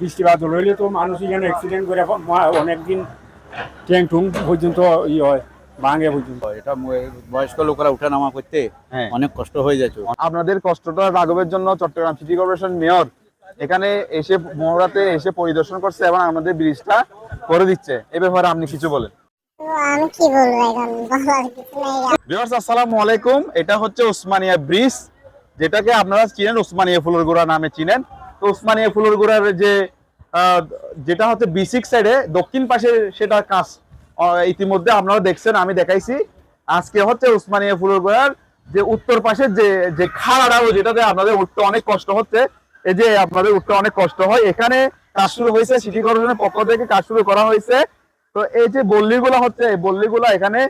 বৃষ্টি বাদল হইলে তো মানুষ এখানে অ্যাক্সিডেন্ট করে অনেকদিন ট্যাং টুং পর্যন্ত ই হয় ভাঙে পর্যন্ত। এটা বয়স্ক লোকেরা উঠা নামা করতে হ্যাঁ। অনেক কষ্ট হয়ে যাচ্ছে আপনাদের কষ্টটা রাঘবের জন্য চট্টগ্রাম সিটি কর্পোরেশন মেয়র এখানে এসে মহড়াতে এসে পরিদর্শন করছে এবং আমাদের ব্রিজটা করে দিচ্ছে। এ ব্যাপারে আপনি কিছু বলেন। তো আমি কি বলব এখন? বলার কিছু নেই। ভিউয়ার্স আসসালামু আলাইকুম। এটা হচ্ছে ওসমানিয়া ব্রিজ যেটাকে আপনারা চিনেন ওসমানিয়া ফুলরগুড়া নামে চিনেন। তো ওসমানিয়া ফুলরগুড়ার যে আহ, যেটা হচ্ছে বি সিক্স সাইডে দক্ষিণ পাশে সেটা কাজ ইতিমধ্যে আপনারা দেখছেন আমি দেখাইছি। আজকে হচ্ছে উসমানিয়া ফুলের গোড়ার যে উত্তর পাশে যে যে খাড়াও যেটাতে আপনাদের উঠতে অনেক কষ্ট হচ্ছে এই যে আপনাদের উঠতে অনেক কষ্ট হয়। এখানে কাজ শুরু হয়েছে সিটি কর্পোরেশনের পক্ষ থেকে কাজ শুরু করা হয়েছে। তো এই যে বল্লিগুলো হচ্ছে এই বল্লিগুলো এখানে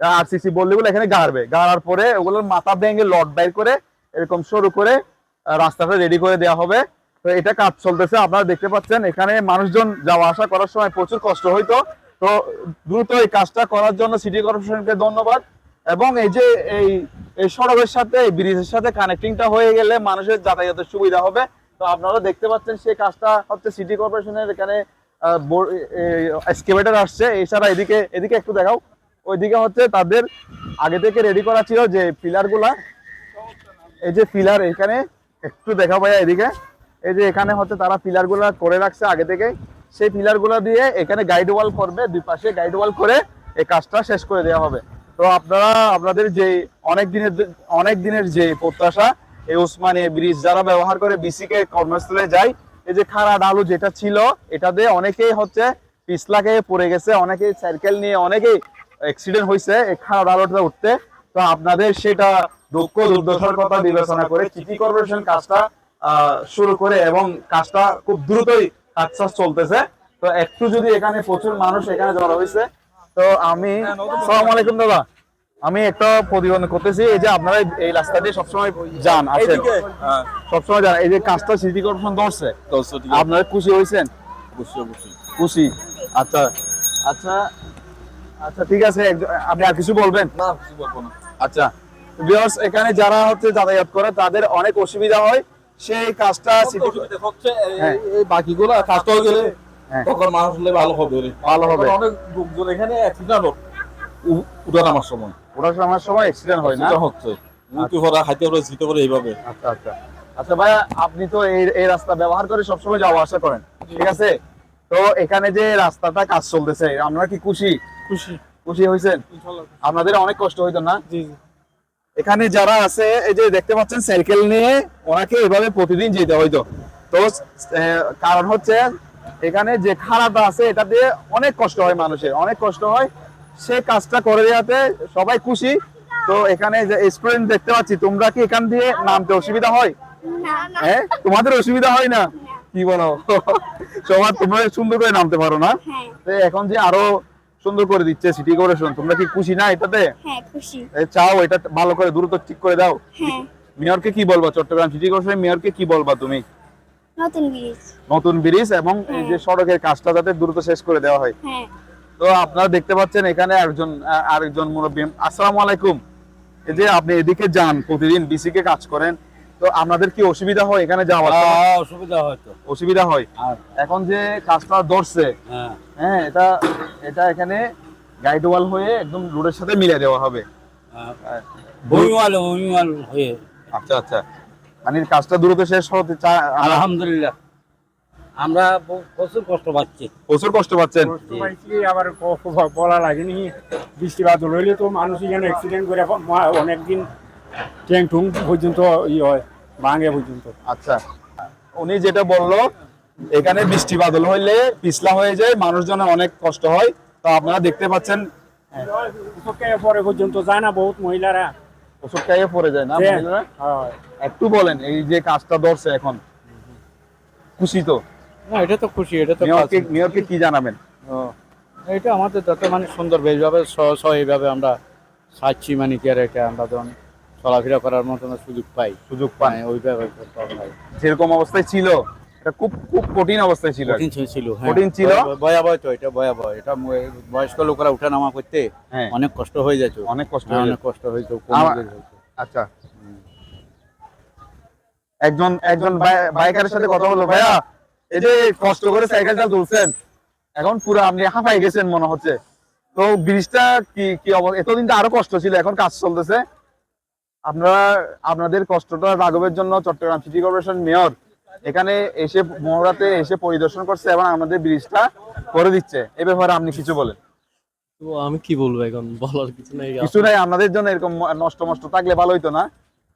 আরসিসি বল্লিগুলো এখানে গাড়বে। গাড়ার পরে ওগুলোর মাথা ভেঙে লট বাইর করে এরকম সরু করে রাস্তাটা রেডি করে দেওয়া হবে। তো এটা কাজ চলতেছে, আপনারা দেখতে পাচ্ছেন, এখানে মানুষজন যাওয়া আসা করার সময় প্রচুর কষ্ট হইতো। তো দ্রুত এই কাজটা করার জন্য সিটি কর্পোরেশনকে ধন্যবাদ। এবং এই যে এই এই সড়কের সাথে, এই ব্রিজের সাথে কানেক্টিংটা হয়ে গেলে মানুষের যাতায়াতের সুবিধা হবে। তো আপনারা দেখতে পাচ্ছেন সেই কাজটা হচ্ছে সিটি কর্পোরেশনের এখানে এক্সকেভেটর আসছে। এছাড়া এদিকে এদিকে একটু দেখাও। ওইদিকে হচ্ছে তাদের আগে থেকে রেডি করা ছিল যে পিলারগুলা এই যে পিলার এখানে, একটু দেখা ভাইয়া এদিকে। এই যে এখানে হচ্ছে তারা পিলারগুলা করে রাখছে আগে থেকে সেই পিলারগুলা দিয়ে এখানে গাইড ওয়াল করবে, দুই পাশে গাইড ওয়াল করে এই কাজটা শেষ করে দেওয়া হবে। তো আপনারা, আপনাদের যে অনেক দিনের অনেক দিনের যে প্রত্যাশা, এই ওসমানী ব্রিজ যারা ব্যবহার করে বিসিকে কর্মস্থলে যায়, এই যে খাড়া ডালু যেটা ছিল এটাতে অনেকেই হচ্ছে পিছলাকে পড়ে গেছে, অনেকেই সাইকেল নিয়ে অনেকেই অ্যাক্সিডেন্ট হয়েছে এই খাড়া ডালুটা উঠতে। তো আপনাদের সেটা দুঃখ দুর্দশার কথা বিবেচনা করে সিটি কর্পোরেশন কাজটা শুরু করে এবং কাজটা খুব দ্রুতই কাজ টাজ চলতেছে। তো একটু যদি এখানে প্রচুর মানুষ এখানে জড়ো হয়েছে তো আমি সালাম আলাইকুম দাদা। আমি একটা প্রতিবেদন করতেছি এই যে আপনারা এই- রাস্তা দিয়ে সবসময় যান আসেন সবসময় যান। এই যে কাজটা সিটি কর্পোরেশন ধরছে আপনারা খুশি হয়েছেন? খুশি আচ্ছা আচ্ছা আচ্ছা ঠিক আছে একজন- আপনি আর কিছু বলবেন? না কিছু বলব না। আচ্ছা ভিউয়ার্স এখানে যারা হচ্ছে যাতায়াত করে তাদের অনেক অসুবিধা হয়। সেই কাজটা সিটি হ্যাঁ। এই বাকিগুলো গেলে হ্যাঁ। তখন মানুষ ভালো হবে। ভালো হবে। অনেক লোকজন এখানে অ্যাক্সিডেন্ট সময়। আমার সময় অ্যাক্সিডেন্ট হয় না? হচ্ছে। উঁচু করা হাইতে করে জিতে করে এইভাবে। আচ্ছা আচ্ছা। আচ্ছা ভাইয়া আপনি তো এই এই রাস্তা ব্যবহার করে সবসময় যাওয়া আসা করেন। ঠিক আছে? তো এখানে যে রাস্তাটা কাজ চলতেছে আপনারা কি খুশি? খুশি। খুশি হয়েছেন? আপনাদের অনেক কষ্ট হইতো না? জি। এখানে যারা আছে এই যে দেখতে পাচ্ছেন সাইকেল নিয়ে ওনাকে এভাবে প্রতিদিন যেতে হইতো তো। কারণ হচ্ছে এখানে যে খারাপটা আছে এটা দিয়ে অনেক কষ্ট হয় মানুষের অনেক কষ্ট হয়। সে কাজটা করে দেওয়াতে সবাই খুশি। তো এখানে যে স্টুডেন্ট দেখতে পাচ্ছি তোমরা কি এখান দিয়ে নামতে অসুবিধা হয়? হ্যাঁ? তোমাদের অসুবিধা হয় না? কি বলো? সবার তোমরা সুন্দর করে নামতে পারো না? হ্যাঁ। এখন যে আরও সুন্দর করে দিচ্ছে সিটি কর্পোরেশন তোমরা কি খুশি না এটাতে? হ্যাঁ খুশি। এ, চাও এটা ভালো করে দ্রুত ঠিক করে দাও। হ্যাঁ। মেয়রকে কি বলবা? চট্টগ্রাম সিটি কর্পোরেশনের মেয়রকে কি বলবা তুমি? নতুন ব্রিজ। নতুন ব্রিজ এবং এই যে সড়কের কাজটা যাতে দ্রুত শেষ করে দেওয়া হয়। হ্যাঁ। তো আপনারা দেখতে পাচ্ছেন এখানে একজন আরেকজন মুরব্বী। আসসালামু আলাইকুম। এই যে আপনি এদিকে যান প্রতিদিন বিসি কে কাজ করেন তো আপনাদের কি অসুবিধা হয় এখানে যাওয়ার সময়? অসুবিধা হয়তো অসুবিধা হয়। আর এখন যে কাজটা ধরছে হ্যাঁ। হ্যাঁ এটা এটা এখানে গাইড ওয়াল হয়ে একদম রোডের সাথে মিলে দেওয়া হবে। হয়ে। আচ্ছা আচ্ছা। মানে কাজটা দ্রুত শেষ হতে চায় আলহামদুলিল্লাহ। আমরা প্রচুর কষ্ট পাচ্ছি। প্রচুর কষ্ট পাচ্ছেন। আবার বলা লাগেনি। বৃষ্টি বাদল হইলে তো মানুষ এখানে অ্যাক্সিডেন্ট করে অনেকদিন ট্যাং টুং পর্যন্ত ই হয় ভাঙে পর্যন্ত। আচ্ছা। উনি যেটা বলল এখানে বৃষ্টি বাদল হইলে পিছলা হয়ে যায় মানুষজনের অনেক কষ্ট হয়। তো আপনারা দেখতে পাচ্ছেন। পরে পর্যন্ত যায় না বহুত মহিলারা। ওষুধ খাইয়ে পড়ে যায় না হ্যাঁ। মহিলারা? একটু বলেন এই যে কাজটা ধরছে এখন। খুশি তো? না এটা তো খুশি এটা তো কি জানাবেন? এটা আমাদের যাতে মানে সুন্দর এইভাবে হয় আমরা সাচ্ছি মানে কি আর এটা আমরা যখন চলাফেরা করার মতন সুযোগ পাই। সুযোগ পাই মানে ওইভাবে যেরকম অবস্থায় ছিল এটা খুব খুব কঠিন অবস্থায় ছিল কঠিন ছিল হ্যাঁ। কঠিন ছিল? ভয়- ভয়াবহ তো এটা ভয়াবহ। এটা বয়স্ক লোকেরা উঠা নামা করতে হ্যাঁ। অনেক কষ্ট হয়ে যাচ্ছে অনেক কষ্ট অনেক কষ্ট হয়েছে আচ্ছা। একজন একজন বাইকারের সাথে কথা বলল ভাইয়া এই যে কষ্ট করে সাইকেলটা তুলছেন এখন পুরো আপনি হাঁপাই গেছেন মনে হচ্ছে। তো ব্রিজটা কি কি অবস্থা এতদিন তো আরও কষ্ট ছিল এখন কাজ চলতেছে। আপনারা আপনাদের কষ্টটা রাঘবের জন্য চট্টগ্রাম সিটি কর্পোরেশন মেয়র এখানে এসে মহড়াতে এসে পরিদর্শন করছে এবং আমাদের ব্রিজটা করে দিচ্ছে। এ ব্যাপারে আপনি কিছু বলেন। তো আমি কি বলব এখন? বলার কিছু নেই। কিছু নাই আপনাদের জন্য এরকম নষ্ট মষ্ট থাকলে ভালো হইতো না।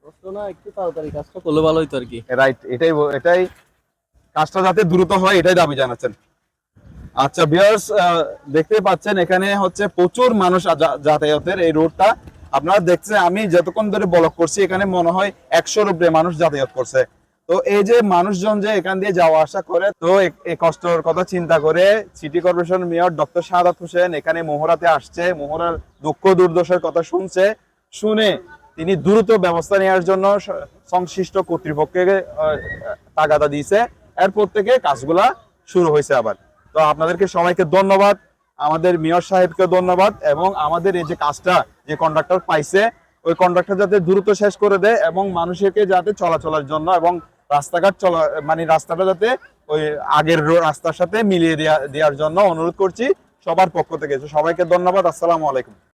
কষ্ট না একটু তাড়াতাড়ি কাজটা করলে ভালো হইতো আর কি। রাইট এটাই এটাই কাজটা যাতে দ্রুত হয় এটাই দাবি জানাচ্ছেন। আচ্ছা বিয়ার্স দেখতে পাচ্ছেন এখানে হচ্ছে প্রচুর মানুষ যাতায়াতের এই রোডটা। আপনারা দেখছেন আমি যতক্ষণ ধরে ব্লক করছি এখানে মনে হয় একশোর উপরে মানুষ যাতায়াত করছে। তো এই যে মানুষজন যে এখান দিয়ে যাওয়া আসা করে, তো এই কষ্টর কথা চিন্তা করে city corporation mayor doctor Shahadat Hossain এখানে মোহরাতে আসছে। মোহরার দুঃখ দুর্দশার কথা শুনছে। শুনে তিনি দ্রুত ব্যবস্থা নেওয়ার জন্য সংশ্লিষ্ট কর্তৃপক্ষকে তাগাদা দিয়েছে। এরপর থেকে কাজগুলা শুরু হয়েছে আবার। তো আপনাদেরকে সবাইকে ধন্যবাদ। আমাদের মেয়র সাহেবকে ধন্যবাদ এবং আমাদের এই যে কাজটা যে কন্ট্রাক্টর পাইছে, ওই কন্ট্রাক্টর যাতে দ্রুত শেষ করে দেয় এবং মানুষকে যাতে চলাচলের জন্য এবং রাস্তাঘাট চলা মানে রাস্তাটা যাতে ওই আগের রাস্তার সাথে মিলিয়ে দেওয়া দেওয়ার জন্য অনুরোধ করছি সবার পক্ষ থেকে। সবাইকে ধন্যবাদ। আসসালামু আলাইকুম।